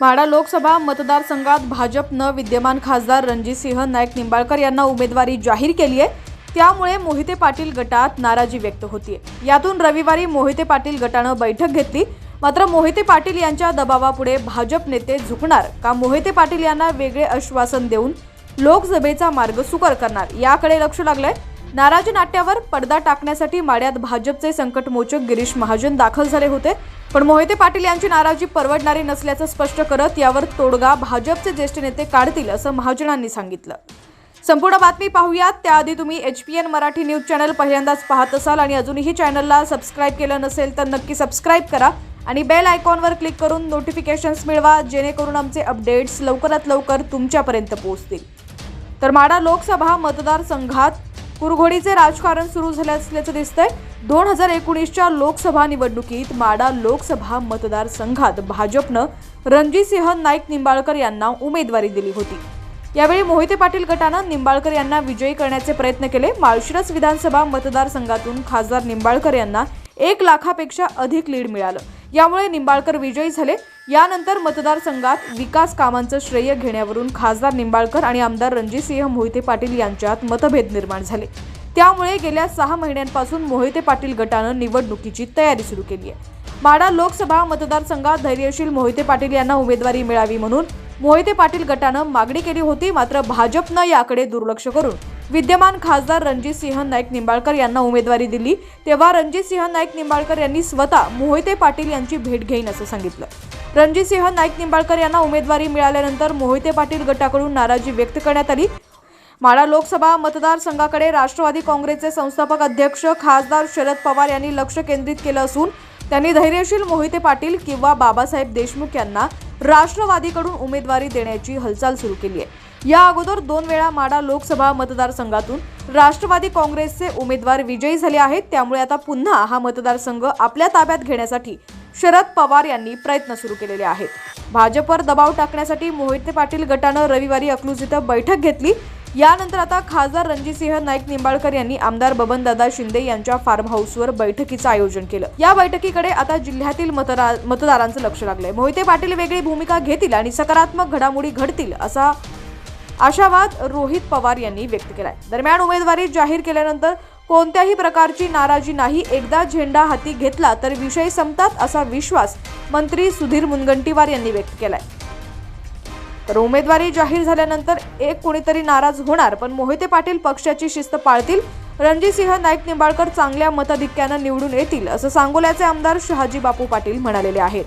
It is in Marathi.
म्हाडा लोकसभा मतदारसंघात भाजपनं विद्यमान खासदार रणजितसिंह नाईक निंबाळकर यांना उमेदवारी जाहीर केली आहे. त्यामुळे मोहिते पाटील गटात नाराजी व्यक्त होतीये. यातून रविवारी मोहिते पाटील गटानं बैठक घेतली. मात्र मोहिते पाटील यांच्या दबावापुढे भाजप नेते झुकणार का? मोहिते पाटील यांना वेगळे आश्वासन देऊन लोकसभेचा मार्ग सुकर करणार याकडे लक्ष लागलंय. नाराजी नाट्यावर पडदा टाकण्यासाठी माड्यात भाजपचे संकटमोचक गिरीश महाजन दाखल झाले होते. पण मोहिते पाटील यांची नाराजी परवडणारी नसल्याचं स्पष्ट करत यावर तोडगा भाजपचे ज्येष्ठ नेते काढतील असं महाजनांनी सांगितलं. संपूर्ण बातमी पाहूयात. त्याआधी तुम्ही H P N Marathi news channel पहिल्यांदाच पाहत असाल आणि अजूनही चॅनलला सबस्क्राईब केलं नसेल तर नक्की सबस्क्राईब करा आणि बेल आयकॉनवर क्लिक करून नोटिफिकेशन्स मिळवा जेणेकरून आमचे अपडेट्स लवकरात लवकर तुमच्यापर्यंत पोहोचतील. तर माडा लोकसभा मतदारसंघात कुरघोडीचे राजकारण सुरू झाले असल्याचं दिसतंय दोन हजार एकोणीसच्या लोकसभा निवडणुकीत माडा लोकसभा मतदारसंघात भाजपनं रणजितसिंह नाईक निंबाळकर यांना उमेदवारी दिली होती. यावेळी मोहिते पाटील गटानं निंबाळकर यांना विजयी करण्याचे प्रयत्न केले. माळशिरस विधानसभा मतदारसंघातून खासदार निंबाळकर यांना एक लाखापेक्षा अधिक लीड मिळालं. यामुळे निंबाळकर विजयी झाले. यानंतर मतदारसंघात विकास कामांचं श्रेय घेण्यावरून खासदार निंबाळकर आणि आमदार रणजितसिंह मोहिते पाटील यांच्यात मतभेद निर्माण झाले. त्यामुळे गेल्या सहा महिन्यांपासून मोहिते पाटील गटानं निवडणुकीची तयारी सुरू केली आहे. माडा लोकसभा मतदारसंघात धैर्यशील मोहिते पाटील यांना उमेदवारी मिळावी म्हणून मोहिते पाटील गटानं मागणी केली होती मात्र भाजपनं याकडे दुर्लक्ष करून विद्यमान खासदार रणजितसिंह नाईक निंबाळकर यांना उमेदवारी दिली. तेव्हा रणजितसिंह नाईक निंबाळकर यांनी स्वतः मोहिते पाटील यांची भेट घेईन असं सांगितलं. रणजितसिंह नाईक निंबाळकर यांना उमेदवारी मिळाल्यानंतर मोहिते पाटील गटाकडून नाराजी व्यक्त करण्यात आली. माळा लोकसभा मतदारसंघाकडे राष्ट्रवादी काँग्रेसचे संस्थापक अध्यक्ष खासदार शरद पवार यांनी लक्ष केंद्रित केलं असून त्यांनी धैर्यशील मोहिते पाटील किंवा बाबासाहेब देशमुख यांना राष्ट्रवादीकडून उमेदवारी देण्याची हालचाल सुरू केली आहे. या अगोदर दोन वेळा माडा लोकसभा मतदारसंघातून राष्ट्रवादी काँग्रेसचे उमेदवार विजयी झाले आहेत. त्यामुळे आता पुन्हा हा मतदारसंघ आपल्या ताब्यात घेण्यासाठी शरद पवार यांनी प्रयत्न सुरू केलेले आहेत. भाजपवर दबाव टाकण्यासाठी मोहिते पाटील गटानं रविवारी अकलूज इथं बैठक घेतली. यानंतर आता खासदार रणजितसिंह नाईक निंबाळकर यांनी आमदार बबनदादा शिंदे यांच्या फार्म हाऊसवर बैठकीचं आयोजन केलं. या बैठकीकडे आता जिल्ह्यातील मतरा मतदारांचं लक्ष लागलंय. मोहिते पाटील वेगळी भूमिका घेतील आणि सकारात्मक घडामोडी घडतील असा आशावाद रोहित पवार यांनी व्यक्त केलाय. दरम्यान उमेदवारी जाहीर केल्यानंतर कोणत्याही प्रकारची नाराजी नाही. एकदा झेंडा हाती घेतला तर विषय संपतात असा विश्वास मंत्री सुधीर मुनगंटीवार यांनी व्यक्त केलाय. तर उमेदवारी जाहीर झाल्यानंतर एक कोणीतरी नाराज होणार पण मोहिते पाटील पक्षाची शिस्त पाळतील? रणजितसिंह नाईक निंबाळकर चांगल्या मताधिक्यानं निवडून येतील असं सांगोल्याचे आमदार शहाजी बापू पाटील म्हणालेले आहेत.